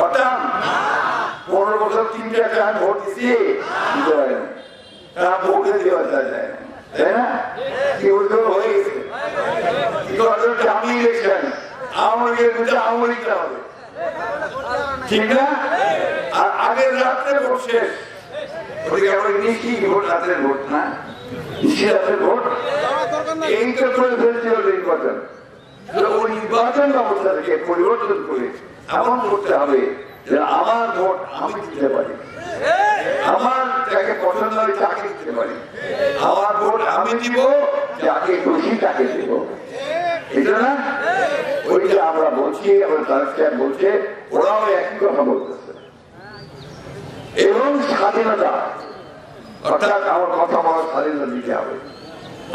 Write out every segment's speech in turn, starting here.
পারতাম পনেরো বছর তিনটে একটা আমি ভোট দিতে না তারা ভোটে দেওয়া যায় কি হয়ে গেছে। ঠিক না? আর ভোট আমরা ভোট ভোট, না? ভোট? এই তো করে নির্বাচন। নির্বাচন পরিবর্তন করে এমন করতে হবে যে আমার ভোট আমি দিতে পারি। আমার যাকে পছন্দ হয় তাকে দিতে পারি। আমার ভোট আমি দিব, যাকে খুশি তাকে দিব। না আমরা বলছি বলছে, ওরাও কথা এবং স্বাধীনতা আমার কথা দিতে হবে।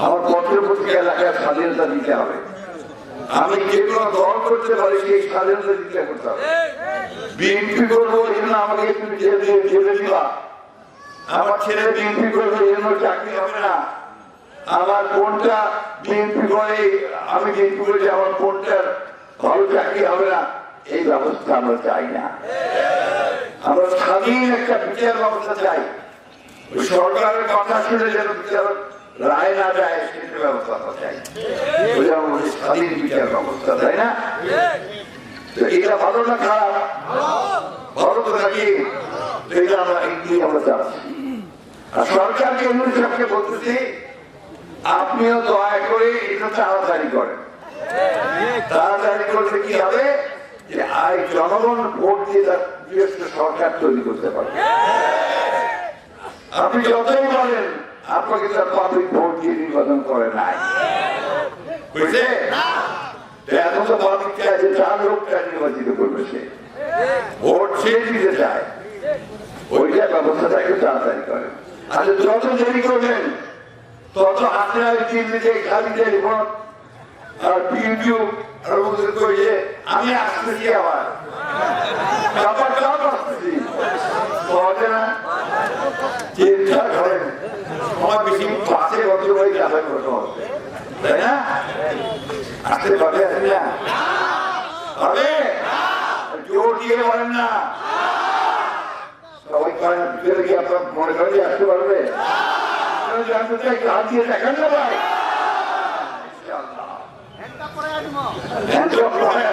আমার পত্র এলাকায় স্বাধীনতা দিতে হবে। আমি যে কোনো দল করতে পারি, সেই স্বাধীনতা দিতে করতে বিএনপি করব এই আমাকে একটু জেলে জেলে দিবা। আমার ছেলে বিএনপি করবে, এই জন্য চাকরি হবে না। আমার কোনটা বিএনপি করে, আমি বিএনপি করেছি, আমার কোনটার ভালো চাকরি হবে না। এই ব্যবস্থা আমরা চাই না। আমরা স্বাধীন একটা বিচার ব্যবস্থা চাই। সরকারের কথা শুনে যেন বিচার রায় না যায়, সেটা ব্যবস্থা চাই। স্বাধীন বিচার ব্যবস্থা, তাই না? এটা ভালো না খারাপ? ভালো তো নাকি এটা আমরা এগিয়ে আমরা আর সরকারকে এমন সবকে বলতেছি, আপনিও দয়া করে এটা তাড়াতাড়ি করেন। তাড়াতাড়ি করলে কি হবে? যে আয় জনগণ ভোট দিয়ে তার সরকার তৈরি করতে পারবে আপনি যতই বলেন, আপনাকে তার পাবলিক ভোট দিয়ে নির্বাচন করে নাই। বুঝলে? এখন তো পাবলিক চাইছে চার লোকটা নির্বাচিত করবে সে। ভোট সে দিতে চায়। ওইটা ব্যবস্থাটাকে তাড়াতাড়ি করেন যত দেরি করবেন তত আপনার চিহ্নিতে খালি টেলিফোন আর পিউটিউ আর ওদের কইছে আমি আসতেছি আবার। আবার সব আসতেছি। বলে না? চিন্তা করেন আমার বেশি পাশে কত ভাই যাবে কত হবে তাই না? আসতে পারবে আসবে না। হবে জোর দিয়ে বলেন না। সবাই করেন ভিতরে কি আপনার মনে করেন যে আসতে পারবে। জানতে চাই হাত দিয়ে দেখান না ভাই। আপনারা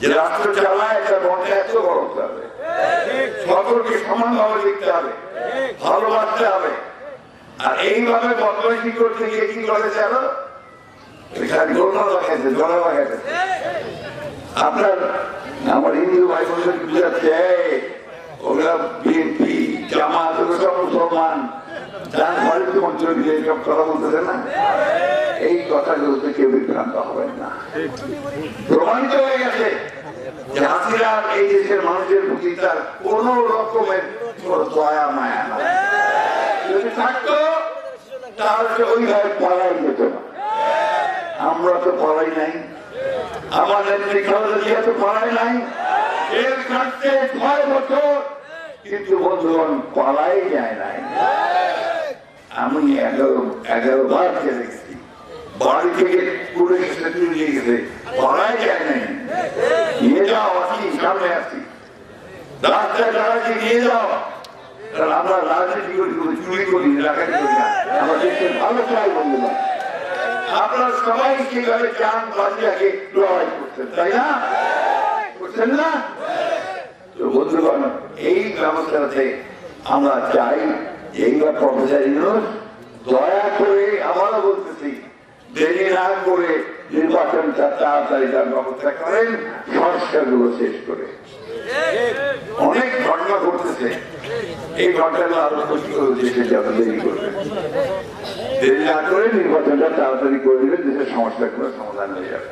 যে রাষ্ট্র চালায় তার মনটা এত হতে হবে সকলকে সমানভাবে দেখতে হবে ভালোবাসতে হবে। আর এইভাবে বদমাইশি করতে গিয়ে কি করেছে আরও? আপনার, আমার হিন্দু ভাই বোনদের যার ঘরে তো মন্ত্রী দিয়ে সব কথা বলতেছে না। এই কথাগুলোতে কেউ বিভ্রান্ত হবেন না। প্রমাণিত হয়ে গেছে এই দেশের মানুষের প্রতি তার কোন রকমের দয়া, মায়া যদি থাকতো, তাহলে ওইভাবে পড়াই যেত আমরা তো পড়াই নাই। আমার নেত্রী তো পড়াই নাই। এর কাটতে ছয় বছর কিন্তু বন্ধুগণ, পড়াই যায় নাই। আমি এগারো এগারো বার গেছি বাড়ি থেকে এসে তুলে নিয়ে গেছে। পড়াই যায় নাই। নিয়ে যাও আসি সামনে আসি রাস্তায় দাঁড়াচ্ছি নিয়ে যাও। আমরা চুরি করছেন, তাই না? করছেন না? আমরা চাই এইবার প্রফেসর ইউনুস দয়া করে আবারও বলতেছি, দেরি না করে নির্বাচনটা তাড়াতাড়ি তার ব্যবস্থা করেন, সংস্কারগুলো শেষ করে। অনেক ঘটনা ঘটতেছে এই ঘটনাগুলো আরও করে নির্বাচনটা তাড়াতাড়ি করে দিলে দেশের সমস্যাগুলো সমাধান হয়ে যাবে।